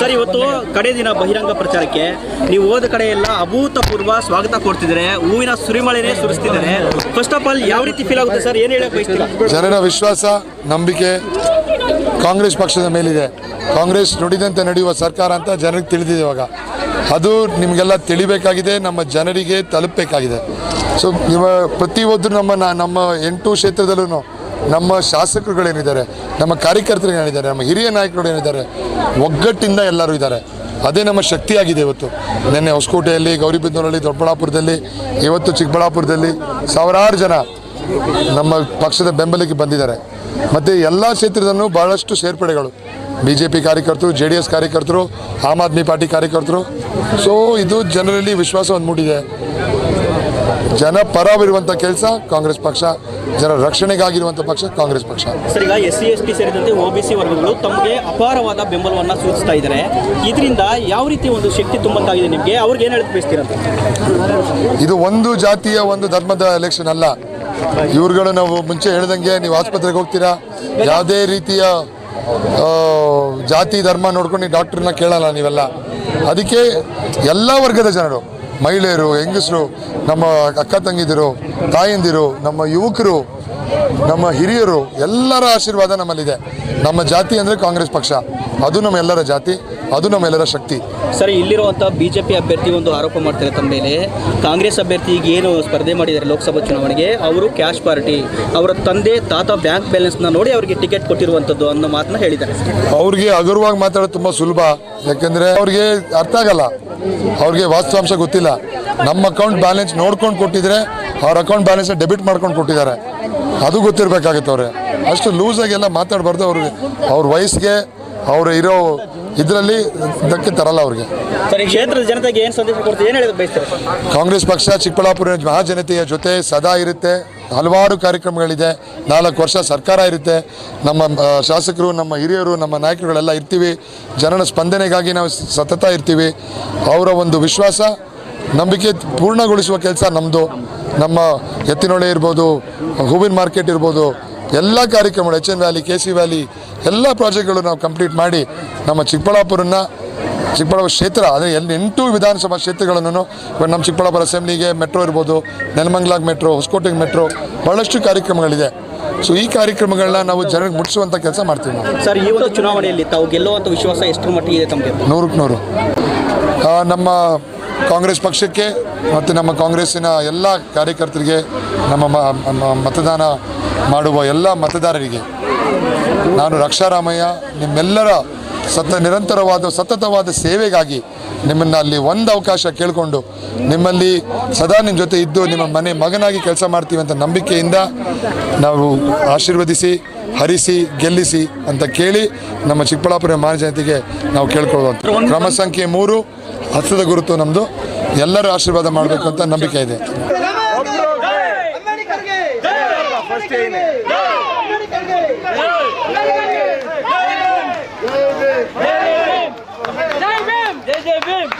Sir ಇವತ್ತು ಕಡೆ ದಿನ ಬಹಿರಂಗ ಪ್ರಚಾರಕ್ಕೆ ನೀವು ಹೋದ ಕಡೆ ಎಲ್ಲ ಅಭೂತಪೂರ್ವ ಸ್ವಾಗತ ಕೊಡ್ತಿದ್ದಾರೆ ಹೂವಿನ ಸುರಿಮಳೆನೇ ಸುರಿಸ್ತಿದ್ದಾರೆ. ಫಸ್ಟ್ ಆಫ್ ಆಲ್ ಯಾವ ರೀತಿ ಫೀಲ್ ಆಗುತ್ತೆ ಸರ್? ಏನು ಹೇಳಕ್ ಜನರ ವಿಶ್ವಾಸ ನಂಬಿಕೆ ಕಾಂಗ್ರೆಸ್ ಪಕ್ಷದ ಮೇಲಿದೆ. ಕಾಂಗ್ರೆಸ್ ನುಡಿದಂತೆ ನಡೆಯುವ ಸರ್ಕಾರ ಅಂತ ಜನರಿಗೆ ತಿಳಿದಿದೆ ಇವಾಗ. ಅದು ನಿಮಗೆಲ್ಲ ತಿಳಿಬೇಕಾಗಿದೆ, ನಮ್ಮ ಜನರಿಗೆ ತಲುಪಬೇಕಾಗಿದೆ. ಸೊ ಇವ ಪ್ರತಿಯೊಂದು ನಮ್ಮ ನಮ್ಮ ಎಂಟು ಕ್ಷೇತ್ರದಲ್ಲೂ ನಮ್ಮ ಶಾಸಕರುಗಳೇನಿದ್ದಾರೆ, ನಮ್ಮ ಕಾರ್ಯಕರ್ತರು ಏನಿದ್ದಾರೆ ನಮ್ಮ ಹಿರಿಯ ನಾಯಕರುಗಳೇನಿದ್ದಾರೆ, ಒಗ್ಗಟ್ಟಿಂದ ಎಲ್ಲರೂ ಇದ್ದಾರೆ. ಅದೇ ನಮ್ಮ ಶಕ್ತಿಯಾಗಿದೆ ಇವತ್ತು. ನಿನ್ನೆ ಹೊಸಕೋಟೆಯಲ್ಲಿ ಗೌರಿಬಿದ್ದೂರಲ್ಲಿ ದೊಡ್ಡಬಳ್ಳಾಪುರದಲ್ಲಿ, ಇವತ್ತು ಚಿಕ್ಕಬಳ್ಳಾಪುರದಲ್ಲಿ ಸಾವಿರಾರು ಜನ ನಮ್ಮ ಪಕ್ಷದ ಬೆಂಬಲಕ್ಕೆ ಬಂದಿದ್ದಾರೆ. ಮತ್ತು ಎಲ್ಲ ಕ್ಷೇತ್ರದಲ್ಲೂ ಬಹಳಷ್ಟು ಸೇರ್ಪಡೆಗಳು. ಬಿ ಜೆ ಪಿ ಕಾರ್ಯಕರ್ತರು ಜೆ ಡಿ ಎಸ್ ಕಾರ್ಯಕರ್ತರು ಆಮ್ ಆದ್ಮಿ ಪಾರ್ಟಿ ಕಾರ್ಯಕರ್ತರು. ಸೊ ಇದು ಜನರಲ್ಲಿ ವಿಶ್ವಾಸವನ್ನು ಮೂಡಿದೆ ಜನ ಪರವಿರುವಂಥ ಕೆಲಸ ಕಾಂಗ್ರೆಸ್ ಪಕ್ಷ ಜನರ ರಕ್ಷಣೆಗಾಗಿರುವಂಥ ಪಕ್ಷ ಕಾಂಗ್ರೆಸ್ ಪಕ್ಷ. ಸರ್ ಈಗ ಎಸ್ ಸಿ ಎಸ್ ಟಿ ಸೇರಿದಂತೆ ಒ ಬಿ ಸಿ ವರ್ಗಗಳು ತಮಗೆ ಅಪಾರವಾದ ಬೆಂಬಲವನ್ನು ಸೂಚಿಸ್ತಾ ಇದ್ದಾರೆ. ಇದರಿಂದ ಯಾವ ರೀತಿ ಒಂದು ಶಕ್ತಿ ತುಂಬಂತಾಗಿದೆ ನಿಮಗೆ? ಅವ್ರಿಗೆ ಏನು ಹೇಳಕ್ ಬಯಸ್ತೀರಾ ಅಂತ. ಇದು ಒಂದು ಜಾತಿಯ ಒಂದು ಧರ್ಮದ ಎಲೆಕ್ಷನ್ ಅಲ್ಲ. ಇವ್ರುಗಳು ನಾವು ಮುಂಚೆ ಹೇಳ್ದಂಗೆ ನೀವು ಆಸ್ಪತ್ರೆಗೆ ಹೋಗ್ತೀರಾ? ಯಾವುದೇ ರೀತಿಯ ಜಾತಿ, ಧರ್ಮ ನೋಡ್ಕೊಂಡು ನೀವು ಡಾಕ್ಟ್ರನ್ನ ಕೇಳಲ್ಲ ನೀವೆಲ್ಲ. ಅದಕ್ಕೆ ಎಲ್ಲ ವರ್ಗದ ಜನರು, ಮಹಿಳೆಯರು, ಹೆಂಗಸರು, ನಮ್ಮ ಅಕ್ಕ ತಂಗಿದಿರು, ತಾಯಂದಿರು, ನಮ್ಮ ಯುವಕರು, ನಮ್ಮ ಹಿರಿಯರು ಎಲ್ಲರ ಆಶೀರ್ವಾದ ನಮ್ಮಲ್ಲಿದೆ. ನಮ್ಮ ಜಾತಿ ಅಂದರೆ ಕಾಂಗ್ರೆಸ್ ಪಕ್ಷ. ಅದು ನಮ್ಮೆಲ್ಲರ ಜಾತಿ ಅದು ನಮ್ಮೆಲ್ಲರ ಶಕ್ತಿ. ಸರ್ ಇಲ್ಲಿರುವಂಥ ಬಿಜೆಪಿ ಅಭ್ಯರ್ಥಿ ಒಂದು ಆರೋಪ ಮಾಡ್ತಾರೆ ತಮ್ಮ ಮೇಲೆ. ಕಾಂಗ್ರೆಸ್ ಅಭ್ಯರ್ಥಿ ಈಗ ಏನು ಸ್ಪರ್ಧೆ ಮಾಡಿದ್ದಾರೆ ಲೋಕಸಭಾ ಚುನಾವಣೆಗೆ ಅವರು ಕ್ಯಾಶ್ ಪಾರ್ಟಿ ಅವರ ತಂದೆ ತಾತ ಬ್ಯಾಂಕ್ ಬ್ಯಾಲೆನ್ಸ್ನ ನೋಡಿ ಅವರಿಗೆ ಟಿಕೆಟ್ ಕೊಟ್ಟಿರುವಂಥದ್ದು ಅನ್ನೋ ಮಾತನ್ನ ಹೇಳಿದ್ದಾರೆ. ಅವ್ರಿಗೆ ಹಗುರವಾಗಿ ಮಾತಾಡೋದು ತುಂಬ ಸುಲಭ. ಯಾಕೆಂದರೆ ಅವ್ರಿಗೆ ಅರ್ಥ ಆಗಲ್ಲ. ಅವ್ರಿಗೆ ವಾಸ್ತವಾಂಶ ಗೊತ್ತಿಲ್ಲ. ನಮ್ಮ ಅಕೌಂಟ್ ಬ್ಯಾಲೆನ್ಸ್ ನೋಡ್ಕೊಂಡು ಕೊಟ್ಟಿದ್ರೆ ಅವ್ರ ಅಕೌಂಟ್ ಬ್ಯಾಲೆನ್ಸ್ ಡೆಬಿಟ್ ಮಾಡ್ಕೊಂಡು ಕೊಟ್ಟಿದ್ದಾರೆ. ಅದು ಗೊತ್ತಿರಬೇಕಾಗುತ್ತೆ ಅವ್ರೆ. ಅಷ್ಟು ಲೂಸಾಗಿ ಎಲ್ಲ ಮಾತಾಡಬಾರ್ದು ಅವ್ರಿಗೆ ಅವ್ರ ವಯಸ್ಸಿಗೆ ಅವ್ರು ಇರೋ ಇದರಲ್ಲಿ ಇದಕ್ಕೆ ತರಲ್ಲ ಅವ್ರಿಗೆ. ಸರ್ ಈ ಕ್ಷೇತ್ರದ ಜನತೆಗೆ ಏನು ಸಂದೇಶ ಕೊಡ್ತೀವಿ ಏನು ಹೇಳೋದು ಬಯಸ್ತಾರೆ? ಕಾಂಗ್ರೆಸ್ ಪಕ್ಷ ಚಿಕ್ಕಬಳ್ಳಾಪುರ ಮಹಾಜನತೆಯ ಜೊತೆ ಸದಾ ಇರುತ್ತೆ. ಹಲವಾರು ಕಾರ್ಯಕ್ರಮಗಳಿದೆ. ನಾಲ್ಕು ವರ್ಷ ಸರ್ಕಾರ ಇರುತ್ತೆ. ನಮ್ಮ ಶಾಸಕರು ನಮ್ಮ ಹಿರಿಯರು ನಮ್ಮ ನಾಯಕರುಗಳೆಲ್ಲ ಇರ್ತೀವಿ. ಜನರ ಸ್ಪಂದನೆಗಾಗಿ ನಾವು ಸತತ ಇರ್ತೀವಿ. ಅವರ ಒಂದು ವಿಶ್ವಾಸ ನಂಬಿಕೆ ಪೂರ್ಣಗೊಳಿಸುವ ಕೆಲಸ ನಮ್ಮದು ನಮ್ಮ ಎತ್ತಿನೊಳೆ ಇರ್ಬೋದು ಹೂವಿನ ಮಾರ್ಕೆಟ್ ಇರ್ಬೋದು ಎಲ್ಲ ಕಾರ್ಯಕ್ರಮಗಳು H N valley K C valley ಎಲ್ಲ ಪ್ರಾಜೆಕ್ಟ್ಗಳು ನಾವು ಕಂಪ್ಲೀಟ್ ಮಾಡಿ ನಮ್ಮ ಚಿಕ್ಕಬಳ್ಳಾಪುರನ್ನ ಚಿಕ್ಕಬಳ್ಳಾಪುರ ಕ್ಷೇತ್ರ ಅಂದರೆ ಎಲ್ಲಿ ಎಂಟು ವಿಧಾನಸಭಾ ಕ್ಷೇತ್ರಗಳನ್ನು ಇವಾಗ ನಮ್ಮ ಚಿಕ್ಕಬಳ್ಳಾಪುರ ಅಸೆಂಬ್ಲಿಗೆ ಮೆಟ್ರೋ ಇರ್ಬೋದು ನೆಲಮಂಗ್ಲಾಗ್ ಮೆಟ್ರೋ ಹೊಸಕೋಟೆಗೆ ಮೆಟ್ರೋ ಭಾಳಷ್ಟು ಕಾರ್ಯಕ್ರಮಗಳಿದೆ. ಸೊ ಈ ಕಾರ್ಯಕ್ರಮಗಳನ್ನ ನಾವು ಜನರಿಗೆ ಮುಟ್ಟಿಸುವಂಥ ಕೆಲಸ ಮಾಡ್ತೀವಿ ನಾವು. ಸರ್ ಈ ಒಂದು ಚುನಾವಣೆಯಲ್ಲಿ ತಾವು ಗೆಲ್ಲುವಂಥ ವಿಶ್ವಾಸ ಎಷ್ಟು ಮಟ್ಟಿಗೆ ಇದೆ ತಮಗೆ? ನೂರಕ್ಕೆ ನೂರು. ನಮ್ಮ ಕಾಂಗ್ರೆಸ್ ಪಕ್ಷಕ್ಕೆ ಮತ್ತು ನಮ್ಮ ಕಾಂಗ್ರೆಸ್ಸಿನ ಎಲ್ಲ ಕಾರ್ಯಕರ್ತರಿಗೆ ನಮ್ಮ ಮತದಾನ ಮಾಡುವ ಎಲ್ಲ ಮತದಾರರಿಗೆ ನಾನು ರಕ್ಷಾರಾಮಯ್ಯ ನಿಮ್ಮೆಲ್ಲರ ಸತ ನಿರಂತರವಾದ ಸತತವಾದ ಸೇವೆಗಾಗಿ ನಿಮ್ಮನ್ನು ಅಲ್ಲಿ ಒಂದು ಅವಕಾಶ ಕೇಳಿಕೊಂಡು ನಿಮ್ಮಲ್ಲಿ ಸದಾ ನಿಮ್ಮ ಜೊತೆ ಇದ್ದು ನಿಮ್ಮ ಮನೆ ಮಗನಾಗಿ ಕೆಲಸ ಮಾಡ್ತೀವಿ ಅಂತ ನಂಬಿಕೆಯಿಂದ ನಾವು ಆಶೀರ್ವದಿಸಿ ಹರಿಸಿ ಗೆಲ್ಲಿಸಿ ಅಂತ ಕೇಳಿ ನಮ್ಮ ಚಿಕ್ಕಬಳ್ಳಾಪುರ ಮಹಾಜನತೆಗೆ ನಾವು ಕೇಳ್ಕೊಳ್ಳುವಂಥ ಕ್ರಮ ಸಂಖ್ಯೆ ಮೂರು ಹಸ್ತದ ಗುರುತು ನಮ್ಮದು ಎಲ್ಲರ ಆಶೀರ್ವಾದ ಮಾಡಬೇಕು ಅಂತ ನಂಬಿಕೆ ಇದೆ. ಜೈ ಭೀಮ್ ಜೈ ಜೈ ಭೀಮ್